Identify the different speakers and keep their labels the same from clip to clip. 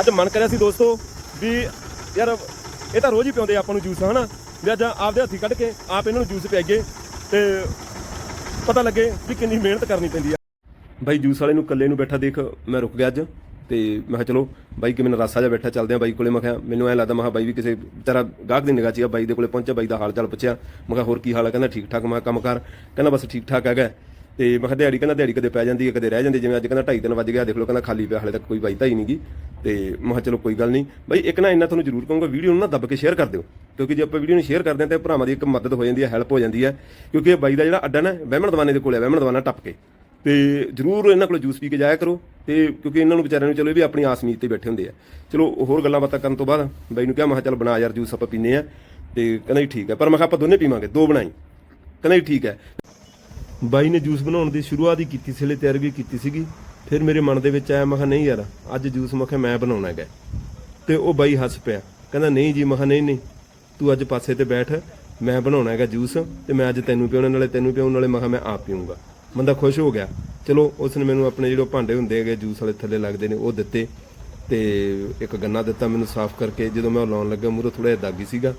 Speaker 1: ਅੱਜ ਮਨ ਕਰਿਆ ਸੀ ਦੋਸਤੋ ਵੀ ਯਾਰ ਇਹ ਤਾਂ ਰੋਜ਼ ਹੀ ਪਿਉਂਦੇ ਆਪਾਂ ਨੂੰ ਜੂਸ ਹਨਾ? ਵੀ ਅੱਜ ਆਪਦੇ ਹੱਥੀ ਕੱਢ ਕੇ ਆਪ ਇਹਨਾਂ ਨੂੰ ਜੂਸ ਪਿਆਈਏ ਤੇ ਪਤਾ ਲੱਗੇ ਵੀ ਕਿੰਨੀ ਮਿਹਨਤ ਕਰਨੀ ਪੈਂਦੀ ਆ। ਬਾਈ ਜੂਸ ਵਾਲੇ ਨੂੰ ਇਕੱਲੇ ਨੂੰ ਬੈਠਾ ਦੇਖ, ਮੈਂ ਰੁਕ ਗਿਆ ਅੱਜ ਤੇ ਮੈਂ ਕਿਹਾ ਚਲੋ ਬਾਈ ਕਿਵੇਂ ਨਰਾਸਾ ਜਿਹਾ ਬੈਠਾ, ਚੱਲਦੇ ਆ ਬਾਈ ਕੋਲੇ। ਮੈਂ ਕਿਹਾ ਮੈਨੂੰ ਐ ਲੱਗਦਾ, ਮੈਂ ਕਿਹਾ ਬਾਈ ਵੀ ਕਿਸੇ ਤੇਰਾ ਗਾਹਕ ਦੀ ਨਿਗਾਹ 'ਚ ਆ, ਬਾਈ ਦੇ ਕੋਲੇ ਪਹੁੰਚਿਆ, ਬਾਈ ਦਾ ਹਾਲ ਚਾਲ ਪੁੱਛਿਆ। ਮੈਂ ਕਿਹਾ ਹੋਰ ਕੀ ਹਾਲ ਹੈ ਕਹਿੰਦਾ ਠੀਕ ਠਾਕ ਮੈਂ ਕਿਹਾ ਕੰਮ ਕਰ। ਕਹਿੰਦਾ ਬਸ ਠੀਕ ਠਾਕ ਹੈਗਾ। ਤੇ ਮੈਂ ਕਿਹਾ ਦਿਹਾੜੀ ਕਹਿੰਦਾ ਦਿਹਾੜੀ ਕਦੇ ਪੈ ਜਾਂਦੀ ਹੈ, ਕਦੇ ਰਹਿ ਜਾਂਦੀ ਜਿਵੇਂ ਅੱਜ ਕਹਿੰਦਾ 2:30 ਵਜ ਗਿਆ, ਦੇਖ ਲਓ ਕਹਿੰਦਾ ਖਾਲੀ ਪਿਆ, ਹਾਲੇ ਤੱਕ ਕੋਈ ਬਾਈ ਤਾਂ ਹੀ ਨਹੀਂਗੀ ਤੇ ਮੈਂ ਕਿਹਾ ਚਲੋ ਕੋਈ ਗੱਲ ਨਹੀਂ ਬਾਈ ਇੱਕ ਨਾ ਇੰਨਾ ਤੁਹਾਨੂੰ ਜ਼ਰੂਰ ਕਹੂੰਗਾ, ਵੀਡੀਓ ਨੂੰ ਨਾ ਦੱਬ ਕੇ ਸ਼ੇਅਰ ਕਰ ਦਿਓ। ਕਿਉਂਕਿ ਜੇ ਆਪਾਂ ਵੀਡੀਓ ਨੂੰ ਸ਼ੇਅਰ ਕਰਦੇ ਹਾਂ, ਤਾਂ ਭਰਾਵਾਂ ਦੀ ਇੱਕ ਮਦਦ ਹੋ ਜਾਂਦੀ ਹੈ ਹੈਲਪ ਹੋ ਜਾਂਦੀ ਹੈ। ਕਿਉਂਕਿ ਇਹ ਬਾਈ ਦਾ ਜਿਹੜਾ ਅੱਡਾ ਨਾ, ਵਹਿਮਣ ਦਵਾਨੇ ਦੇ ਕੋਲ ਹੈ, ਵਹਿਮਣ ਦਵਾਨਾ ਟੱਪ ਕੇ। ਤੇ ਜਰੂਰ ਇਹਨਾਂ ਕੋਲ ਜੂਸ ਪੀ ਕੇ ਜਾਇਆ ਕਰੋ। ਤੇ ਕਿਉਂਕਿ ਇਹਨਾਂ ਨੂੰ ਵਿਚਾਰਿਆਂ ਨੂੰ ਚਲੋ ਇਹ ਵੀ ਆਪਣੀ ਆਸ ਤੇ ਬੈਠੇ ਹੁੰਦੇ ਆ। ਚਲੋ ਹੋਰ ਗੱਲਾਂ ਬਾਤਾਂ ਕਰਨ ਤੋਂ ਬਾਅਦ ਬਾਈ ਨੂੰ ਕਿਹਾ, ਮੈਂ ਕਿਹਾ ਚੱਲ ਬਣਾ ਯਾਰ ਜੂਸ ਆਪਾਂ ਪੀਨੇ ਆ ਤੇ ਕਹਿੰਦਾ ਜੀ ਠੀਕ ਹੈ, ਪਰ ਮੈਂ ਕਿਹਾ ਆਪਾਂ ਦੋਨੇ ਪੀਵਾਂਗੇ, ਦੋ ਬਣਾਈ। ਕਹਿੰਦਾ ਜੀ ਠੀਕ ਹੈ। ਬਾਈ ਨੇ ਜੂਸ ਬਣਾਉਣ ਦੀ ਸ਼ੁਰੂਆਤ ਹੀ ਕੀਤੀ ਸੀ, ਹਲੇ ਤਿਆਰੀ ਵੀ ਕੀਤੀ ਸੀਗੀ। ਫਿਰ ਮੇਰੇ ਮਨ ਦੇ ਵਿੱਚ ਆਇਆ, ਮੈਂ ਕਿਹਾ, ਨਹੀਂ ਯਾਰ, ਅੱਜ ਜੂਸ ਮੈਂ ਕਿਹਾ, ਮੈਂ ਬਣਾਉਣਾ ਹੈਗਾ ਤੇ ਉਹ ਬਾਈ ਹੱਸ ਪਿਆ। ਕਹਿੰਦਾ, ਨਹੀਂ ਜੀ, ਮੈਂ ਕਿਹਾ, ਨਹੀਂ ਨਹੀਂ, ਤੂੰ ਅੱਜ ਪਾਸੇ ਤੇ ਬੈਠ, ਮੈਂ ਬਣਾਉਣਾ ਹੈਗਾ ਜੂਸ ਤੇ ਮੈਂ ਅੱਜ ਤੈਨੂੰ ਪਿਉਣਾ, ਨਾਲੇ ਤੈਨੂੰ ਪਿਉਣ ਨਾਲੇ ਮੈਂ ਕਿਹਾ, ਮੈਂ ਆਪ ਪੀਊਂਗਾ। ਬੰਦਾ ਖੁਸ਼ ਹੋ ਗਿਆ। ਚਲੋ, ਉਸ ਨੇ ਮੈਨੂੰ ਆਪਣੇ ਜਿਹੜੇ ਭਾਂਡੇ ਹੁੰਦੇ ਹੈਗੇ, ਜੂਸ ਵਾਲੇ ਥੱਲੇ ਲੱਗਦੇ ਨੇ, ਉਹ ਦਿੱਤੇ ਤੇ ਇੱਕ ਗੰਨਾ ਦਿੱਤਾ ਮੈਨੂੰ ਸਾਫ਼ ਕਰਕੇ। ਜਦੋਂ ਮੈਂ ਉਹ ਲਾਉਣ ਲੱਗਾ, ਮੂਹਰੋਂ ਥੋੜਾ ਜਿਹਾ ਦਾਗੀ ਸੀਗਾ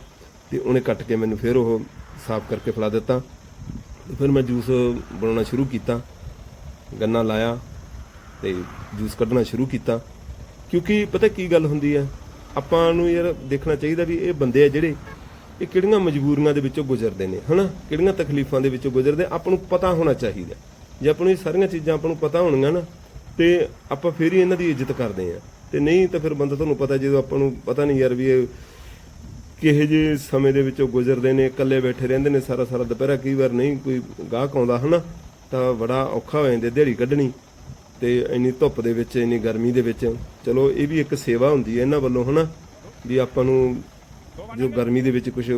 Speaker 1: ਤੇ ਉਹਨੇ ਕੱਟ ਕੇ ਮੈਨੂੰ ਫਿਰ ਉਹ ਸਾਫ਼ ਕਰਕੇ ਫੜਾ ਦਿੱਤਾ। ਤੇ ਫਿਰ ਮੈਂ ਜੂਸ ਬਣਾਉਣਾ ਸ਼ੁਰੂ ਕੀਤਾ, ਗੰਨਾ ਲਾਇਆ ਤੇ ਜੂਸ ਕੱਢਣਾ ਸ਼ੁਰੂ ਕੀਤਾ। ਕਿਉਂਕਿ ਪਤਾ ਕੀ ਗੱਲ ਹੁੰਦੀ ਹੈ, ਆਪਾਂ ਨੂੰ ਯਾਰ ਦੇਖਣਾ ਚਾਹੀਦਾ ਵੀ ਇਹ ਬੰਦੇ ਆ ਜਿਹੜੇ ਇਹ ਕਿਹੜੀਆਂ ਮਜਬੂਰੀਆਂ ਦੇ ਵਿੱਚੋਂ ਗੁਜ਼ਰਦੇ ਨੇ, ਹਨਾ? ਕਿਹੜੀਆਂ ਤਕਲੀਫਾਂ ਦੇ ਵਿੱਚੋਂ ਗੁਜ਼ਰਦੇ, ਆਪਾਂ ਨੂੰ ਪਤਾ ਹੋਣਾ ਚਾਹੀਦਾ। ਜੇ ਆਪਾਂ ਨੂੰ ਇਹ ਸਾਰੀਆਂ ਚੀਜ਼ਾਂ ਆਪਾਂ ਨੂੰ ਪਤਾ ਹੋਣਗੀਆਂ ਨਾ, ਤੇ ਆਪਾਂ ਫੇਰ ਹੀ ਇਹਨਾਂ ਦੀ ਇੱਜ਼ਤ ਕਰਦੇ ਆ ਤੇ ਨਹੀਂ ਤਾਂ ਫਿਰ ਬੰਦਾ ਤੁਹਾਨੂੰ ਪਤਾ, ਜਦੋਂ ਆਪਾਂ ਨੂੰ ਪਤਾ ਨਹੀਂ ਯਾਰ ਵੀ ਇਹ ਕਿਹੇ ਜੇ ਸਮੇਂ ਦੇ ਵਿੱਚੋਂ ਗੁਜ਼ਰਦੇ ਨੇ, ਇਕੱਲੇ ਬੈਠੇ ਰਹਿੰਦੇ ਨੇ, ਸਾਰਾ ਸਾਰਾ ਦੁਪਹਿਰਾ ਕਈ ਵਾਰ ਨਹੀਂ ਕੋਈ ਗਾਹਕ ਆਉਂਦਾ, ਹਨਾ? ਤਾਂ ਬੜਾ ਔਖਾ ਹੋ ਜਾਂਦਾ ਦਿਹਾੜੀ ਕੱਢਣੀ ਤੇ ਇੰਨੀ ਧੁੱਪ ਦੇ ਵਿੱਚ, ਇੰਨੀ ਗਰਮੀ ਦੇ ਵਿੱਚ। ਚਲੋ, ਇਹ ਵੀ ਇੱਕ ਸੇਵਾ ਹੁੰਦੀ ਹੈ ਇਹਨਾਂ ਵੱਲੋਂ, ਹਨਾ? ਵੀ ਆਪਾਂ ਨੂੰ ਜੋ ਗਰਮੀ ਦੇ ਵਿੱਚ ਕੁਝ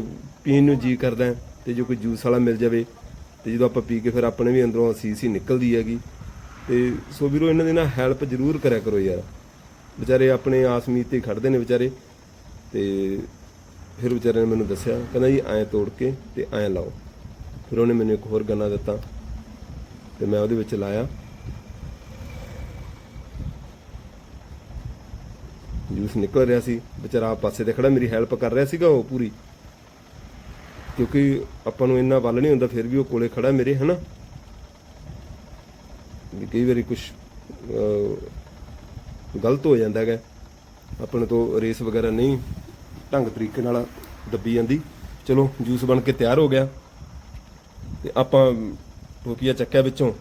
Speaker 1: ਪੀਣ ਨੂੰ ਜੀ ਕਰਦਾ ਹੈ ਤੇ ਜੋ ਕੋਈ ਜੂਸ ਵਾਲਾ ਮਿਲ ਜਾਵੇ ਤੇ ਜਦੋਂ ਆਪਾਂ ਪੀ ਕੇ ਫਿਰ ਆਪਣੇ ਵੀ ਅੰਦਰੋਂ ਅਸੀਸ ਹੀ ਨਿਕਲਦੀ ਹੈਗੀ। ਤੇ ਸੋ ਵੀਰੋ, ਇਹਨਾਂ ਦੀ ਨਾ ਹੈਲਪ ਜ਼ਰੂਰ ਕਰਿਆ ਕਰੋ ਯਾਰ। ਵਿਚਾਰੇ ਆਪਣੇ ਆਸ ਉਮੀਦ ਤੇ ਹੀ ਖੜਦੇ ਨੇ ਵਿਚਾਰੇ ਤੇ ਫਿਰ ਵਿਚਾਰੇ ਨੇ ਮੈਨੂੰ ਦੱਸਿਆ, ਕਹਿੰਦਾ ਜੀ, ਐਂ ਤੋੜ ਕੇ ਤੇ ਐਂ ਲਾਓ। ਫਿਰ ਉਹਨੇ ਮੈਨੂੰ ਇੱਕ ਹੋਰ ਗੰਨਾ ਦਿੱਤਾ ਤੇ ਮੈਂ ਉਹਦੇ ਵਿੱਚ ਲਾਇਆ। ਜੂਸ ਨਿਕਲ ਰਿਹਾ ਸੀ, ਵਿਚਾਰਾ ਆਪ ਪਾਸੇ ਤੇ ਖੜਾ, ਮੇਰੀ ਹੈਲਪ ਕਰ ਰਿਹਾ ਸੀਗਾ ਉਹ ਪੂਰੀ। ਕਿਉਂਕਿ ਆਪਾਂ ਨੂੰ ਇੰਨਾ ਵੱਲ ਨਹੀਂ ਹੁੰਦਾ, ਫਿਰ ਵੀ ਉਹ ਕੋਲੇ ਖੜਾ ਮੇਰੇ, ਹਨਾ? ਵੀ ਕਈ ਵਾਰੀ ਕੁਝ ਗਲਤ ਹੋ ਜਾਂਦਾ ਹੈਗਾ। ਆਪਣੇ ਤੋਂ ਰੇਸ ਵਗੈਰਾ ਨਹੀਂ ਢੰਗ ਤਰੀਕੇ ਨਾਲ ਦੱਬੀ ਜਾਂਦੀ। ਚਲੋ, ਜੂਸ ਬਣ ਕੇ ਤਿਆਰ ਹੋ ਗਿਆ। ਤੇ ਆਪਾਂ ਟੋਪੀਆ ਚੱਕਿਆ ਵਿੱਚੋਂ।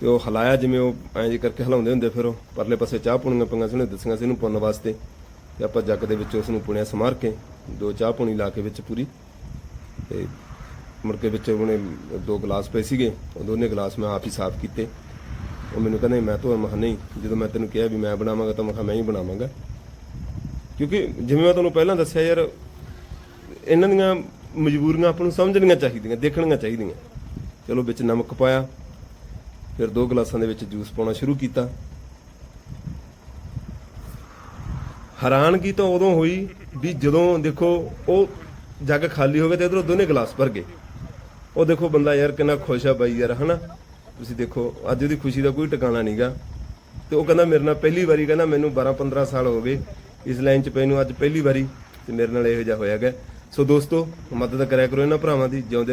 Speaker 1: ਤੇ ਉਹ ਹਲਾਇਆ ਜਿਵੇਂ ਉਹ ਐਂ ਜੀ ਕਰਕੇ ਹਲਾਉਂਦੇ ਹੁੰਦੇ ਫਿਰ ਉਹ। ਪਰਲੇ ਪਾਸੇ ਚਾਹ ਪੁਣੀਆਂ ਪਈਆਂ ਸੀ, ਉਹਨੇ ਦੱਸੀਆਂ ਸੀ ਇਹਨੂੰ ਪੁੰਨ ਵਾਸਤੇ। ਤੇ ਆਪਾਂ ਜੱਗ ਦੇ ਵਿੱਚ ਉਸ ਨੂੰ ਪੁਣਿਆ ਸਮਾਰ ਕੇ, ਦੋ ਚਾਹ ਪੁਣੀ ਲਾ ਕੇ ਵਿੱਚ ਪੂਰੀ। ਤੇ ਮੁੜ ਕੇ ਵਿੱਚ ਉਹਨੇ ਦੋ ਗਲਾਸ ਪਏ ਸੀਗੇ, ਉਹ ਦੋਨੇ ਗਲਾਸ ਮੈਂ ਆਪ ਹੀ ਸਾਫ਼ ਕੀਤੇ। ਉਹ ਮੈਨੂੰ ਕਹਿੰਦਾ, ਮੈਂ ਤਾਂ ਮਹਾ ਨਹੀਂ, ਜਦੋਂ ਮੈਂ ਤੈਨੂੰ ਕਿਹਾ ਵੀ ਮੈਂ ਬਣਾਵਾਂਗਾ ਤਾਂ ਮੈਂ ਕਿਹਾ ਮੈਂ ਹੀ ਬਣਾਵਾਂਗਾ। ਕਿਉਂਕਿ ਜਿਵੇਂ ਮੈਂ ਤੁਹਾਨੂੰ ਪਹਿਲਾਂ ਦੱਸਿਆ ਯਾਰ, ਇਹਨਾਂ ਦੀਆਂ ਮਜਬੂਰੀਆਂ ਆਪਾਂ ਨੂੰ ਸਮਝਣੀਆਂ ਚਾਹੀਦੀਆਂ, ਦੇਖਣੀਆਂ ਚਾਹੀਦੀਆਂ। ਚਲੋ ਵਿੱਚ ਨਮਕ ਪਾਇਆ, ਫਿਰ ਦੋ ਗਲਾਸਾਂ ਦੇ ਵਿੱਚ ਜੂਸ ਪਾਉਣਾ ਸ਼ੁਰੂ ਕੀਤਾ। ਹੈਰਾਨਗੀ ਤਾਂ ਉਦੋਂ ਹੋਈ ਵੀ ਜਦੋਂ ਦੇਖੋ ਉਹ ਜੱਗ ਖਾਲੀ ਹੋ ਗਿਆ ਤੇ ਇਧਰੋਂ ਦੋਨੇ ਗਲਾਸ ਭਰ ਗਏ। ਉਹ ਦੇਖੋ ਬੰਦਾ ਯਾਰ ਕਿੰਨਾ ਖੁਸ਼ ਆ ਬਾਈ ਯਾਰ, ਹਨਾ? ਤੁਸੀਂ ਦੇਖੋ, ਅੱਜ ਉਹਦੀ ਖੁਸ਼ੀ ਦਾ ਕੋਈ ਟਿਕਾਣਾ ਨਹੀਂਗਾ ਤੇ ਉਹ ਕਹਿੰਦਾ ਮੇਰੇ ਨਾਲ ਪਹਿਲੀ ਵਾਰੀ ਕਹਿੰਦਾ ਮੈਨੂੰ 12 15 ਸਾਲ ਹੋ ਗਏ। ਇਸ ਲਾਈਨ 'ਚ ਪਏ ਨੂੰ ਅੱਜ ਪਹਿਲੀ ਵਾਰੀ ਤੇ ਮੇਰੇ ਨਾਲ ਇਹੋ ਜਿਹਾ ਹੋਇਆ ਗਿਆ ਸੋ ਦੋਸਤੋ, ਮਦਦ ਕਰਿਆ ਕਰੋ ਇਹਨਾਂ ਭਰਾਵਾਂ ਦੀ, ਜਿਉਂਦੇ